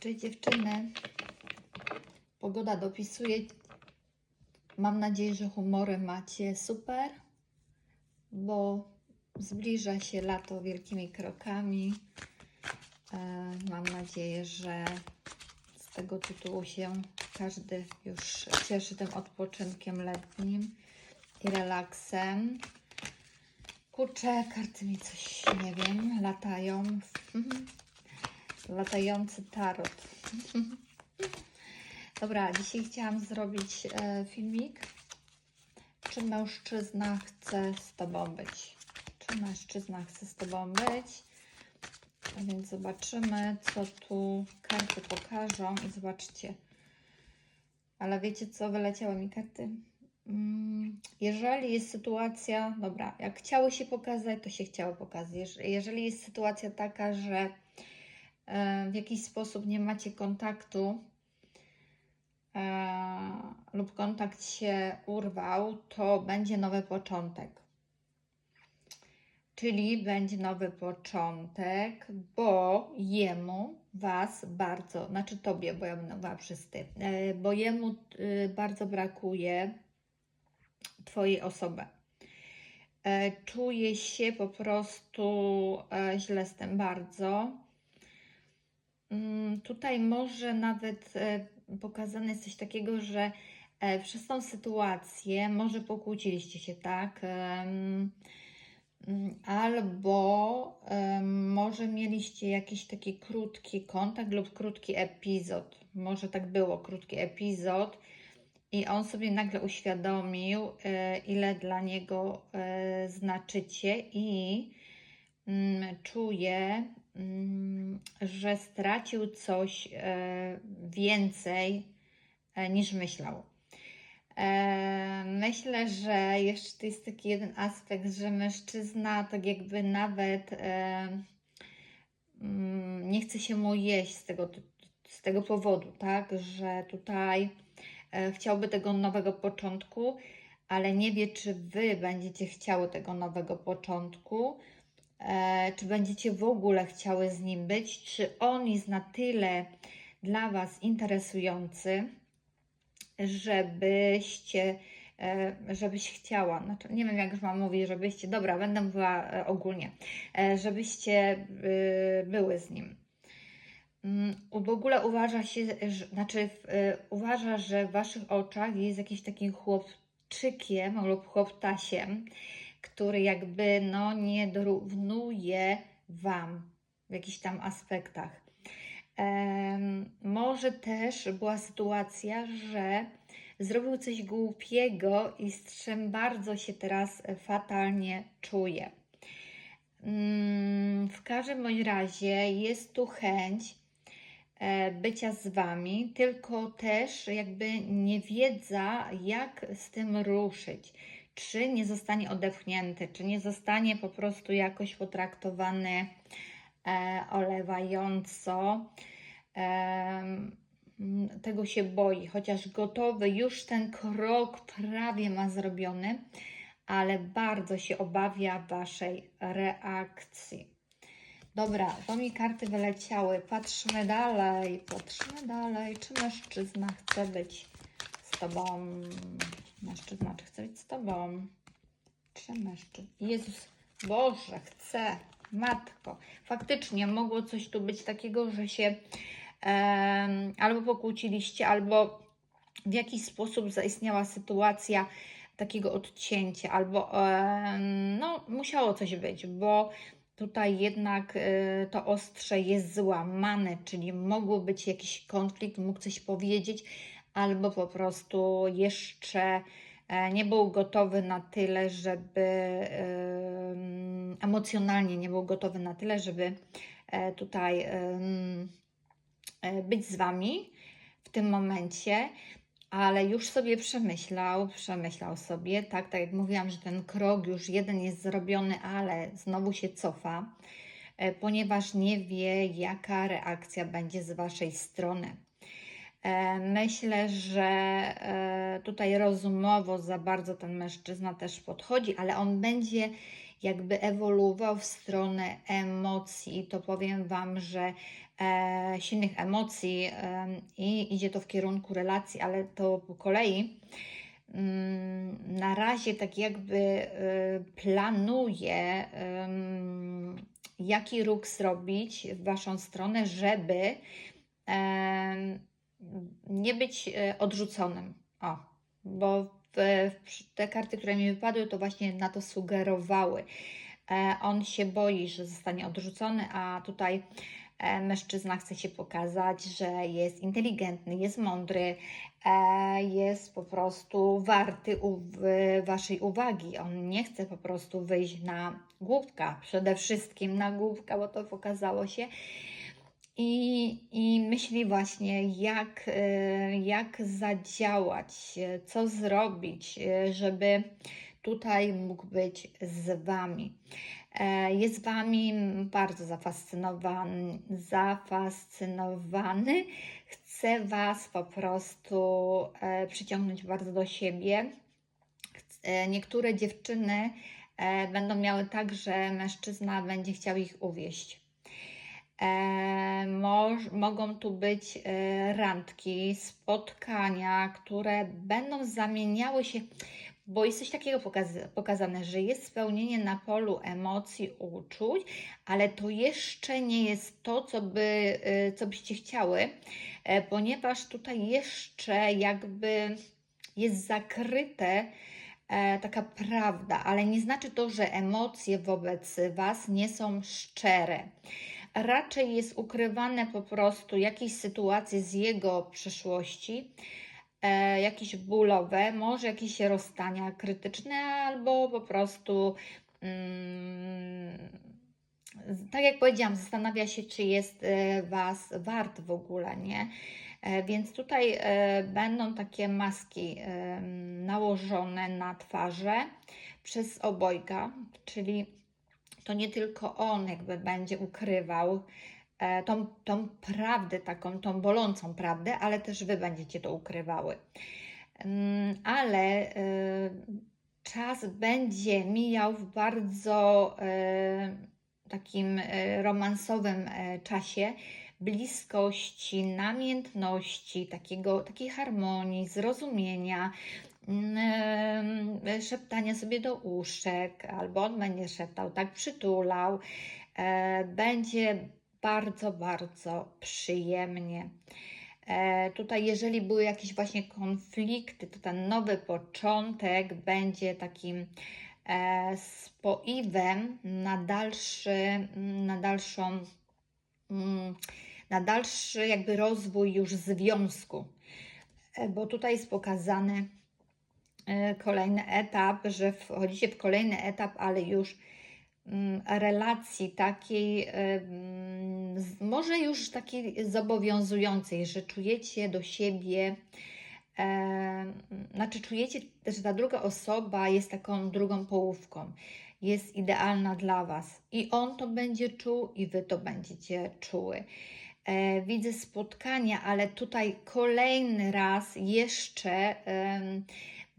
Cześć dziewczyny. Pogoda dopisuje. Mam nadzieję, że humory macie super, bo zbliża się lato wielkimi krokami. E, Mam nadzieję, że z tego tytułu się każdy już cieszy tym odpoczynkiem letnim i relaksem. Kurczę, karty mi coś, nie wiem, latają. Latający tarot. Dobra, dzisiaj chciałam zrobić e, filmik. Czy mężczyzna chce z Tobą być? Czy mężczyzna chce z Tobą być? A więc zobaczymy, co tu karty pokażą i zobaczcie. Ale wiecie co, wyleciały mi karty. Mm, Jeżeli jest sytuacja, dobra, jak chciały się pokazać, to się chciały pokazać. Jeż- Jeżeli jest sytuacja taka, że w jakiś sposób nie macie kontaktu e, lub kontakt się urwał, to będzie nowy początek. Czyli będzie nowy początek, bo jemu was bardzo, znaczy tobie, bo ja będę mówiła ty, e, bo jemu bardzo brakuje twojej osoby. E, Czuję się po prostu e, źle z tym bardzo. Mm, Tutaj może nawet e, pokazane jest coś takiego, że e, przez tą sytuację może pokłóciliście się, tak? Mm, Albo może mieliście jakiś taki krótki kontakt lub krótki epizod. Może tak było, krótki epizod. I on sobie nagle uświadomił, e, ile dla niego znaczycie, i mm, czuje, że stracił coś e, więcej e, niż myślał. E, Myślę, że jeszcze to jest taki jeden aspekt, że mężczyzna tak jakby nawet mm, nie chce się mu jeść z tego, z tego powodu, tak, że tutaj chciałby tego nowego początku, ale nie wie, czy Wy będziecie chciały tego nowego początku, czy będziecie w ogóle chciały z nim być, czy on jest na tyle dla Was interesujący, żebyście, e, żebyś chciała, znaczy nie wiem jak już mam mówić, żebyście, dobra, będę mówiła e, ogólnie, e, żebyście e, były z nim. Mm, W ogóle uważa się, że, znaczy e, uważa, że w Waszych oczach jest jakiś taki chłopczykiem lub chłoptasiem, który jakby no nie dorównuje Wam w jakichś tam aspektach. Może też była sytuacja, że zrobił coś głupiego i z czym bardzo się teraz fatalnie czuje. Mm, W każdym bądź razie jest tu chęć e, bycia z Wami, tylko też jakby niewiedza, jak z tym ruszyć. Czy nie zostanie odepchnięty, czy nie zostanie po prostu jakoś potraktowany e, olewająco. Mm, tego się boi, chociaż gotowy, już ten krok prawie ma zrobiony, ale bardzo się obawia Waszej reakcji. Dobra, to mi karty wyleciały. Patrzmy dalej, patrzmy dalej. Czy mężczyzna chce być z Tobą? Mężczyzna, czy chce być z Tobą? Czy mężczyzna? Jezus, Boże, chce. Matko. Faktycznie mogło coś tu być takiego, że się em, albo pokłóciliście, albo w jakiś sposób zaistniała sytuacja takiego odcięcia, albo em, no, musiało coś być, bo tutaj jednak e, to ostrze jest złamane, czyli mógł być jakiś konflikt, mógł coś powiedzieć, albo po prostu jeszcze e, nie był gotowy na tyle, żeby em, emocjonalnie nie był gotowy na tyle, żeby e, tutaj e, być z Wami w tym momencie, ale już sobie przemyślał, przemyślał sobie, tak, tak jak mówiłam, że ten krok już jeden jest zrobiony, ale znowu się cofa, ponieważ nie wie, jaka reakcja będzie z Waszej strony. E, Myślę, że e, tutaj rozumowo za bardzo ten mężczyzna też podchodzi, ale on będzie jakby ewoluował w stronę emocji. To powiem Wam, że e, silnych emocji i idzie to w kierunku relacji, ale to po kolei. Mm, na razie tak jakby planuje, jaki ruch zrobić w Waszą stronę, żeby nie być e, odrzuconym. O, bo te karty, które mi wypadły, to właśnie na to sugerowały. E, on się boi, że zostanie odrzucony, a tutaj e, mężczyzna chce się pokazać, że jest inteligentny, jest mądry, jest po prostu warty Waszej uwagi. On nie chce po prostu wyjść na głupka, przede wszystkim na głupka, bo to pokazało się. I, I myśli właśnie, jak, e, jak zadziałać, e, co zrobić, e, żeby tutaj mógł być z Wami. Jest Wami bardzo zafascynowany, zafascynowany. Chce Was po prostu przyciągnąć bardzo do siebie. Niektóre dziewczyny będą miały tak, że mężczyzna będzie chciał ich uwieść mogą tu być e, randki, spotkania, które będą zamieniały się, bo jest coś takiego pokaz, pokazane, że jest spełnienie na polu emocji, uczuć, ale to jeszcze nie jest to, co, by, e, co byście chciały, e, ponieważ tutaj jeszcze jakby jest zakryte e, taka prawda, ale nie znaczy to, że emocje wobec Was nie są szczere raczej jest ukrywane po prostu jakieś sytuacje z jego przeszłości, e, jakieś bólowe, może jakieś rozstania krytyczne, albo po prostu, mm, tak jak powiedziałam, zastanawia się, czy jest e, Was wart w ogóle, nie? E, więc tutaj e, będą takie maski nałożone na twarze przez obojga, czyli to nie tylko on jakby będzie ukrywał e, tą, tą prawdę, taką, tą bolącą prawdę, ale też Wy będziecie to ukrywały. Mm, ale e, czas będzie mijał w bardzo e, takim romansowym czasie, bliskości, namiętności, takiego, takiej harmonii, zrozumienia, Szeptania sobie do uszek, albo on będzie szeptał, tak przytulał. E, będzie bardzo, bardzo przyjemnie. E, tutaj, jeżeli były jakieś właśnie konflikty, to ten nowy początek będzie takim e, spoiwem na dalszy, na dalszą, mm, na dalszy jakby rozwój już związku. Bo tutaj jest pokazane, E, kolejny etap, że wchodzicie w kolejny etap, ale już mm, relacji takiej, może już takiej zobowiązującej, że czujecie do siebie, e, znaczy czujecie, że ta druga osoba jest taką drugą połówką, jest idealna dla Was i on to będzie czuł i Wy to będziecie czuły. E, widzę spotkania, ale tutaj kolejny raz jeszcze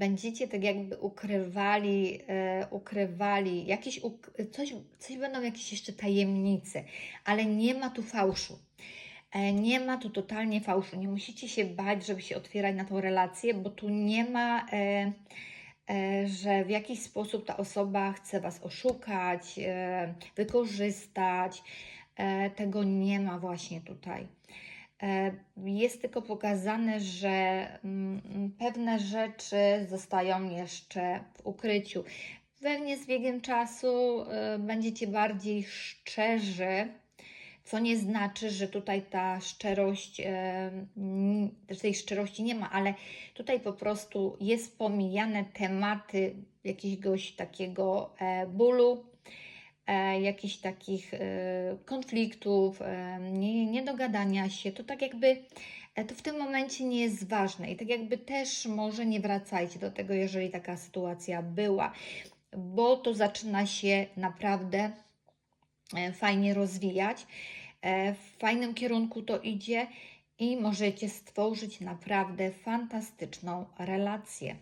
będziecie tak jakby ukrywali, e, ukrywali jakieś, uk coś, coś będą jakieś jeszcze tajemnice, ale nie ma tu fałszu. E, nie ma tu totalnie fałszu. Nie musicie się bać, żeby się otwierać na tą relację, bo tu nie ma, e, e, że w jakiś sposób ta osoba chce Was oszukać, wykorzystać. Tego nie ma właśnie tutaj. E, jest tylko pokazane, że mm, pewne rzeczy zostają jeszcze w ukryciu. Pewnie z biegiem czasu e, będziecie bardziej szczerzy, co nie znaczy, że tutaj ta szczerość, e, tej szczerości nie ma, ale tutaj po prostu jest pomijane tematy jakiegoś takiego bólu, jakichś takich e, konfliktów, e, nie, niedogadania się, to tak jakby e, to w tym momencie nie jest ważne i tak jakby też może nie wracajcie do tego, jeżeli taka sytuacja była, bo to zaczyna się naprawdę e, fajnie rozwijać, e, w fajnym kierunku to idzie i możecie stworzyć naprawdę fantastyczną relację.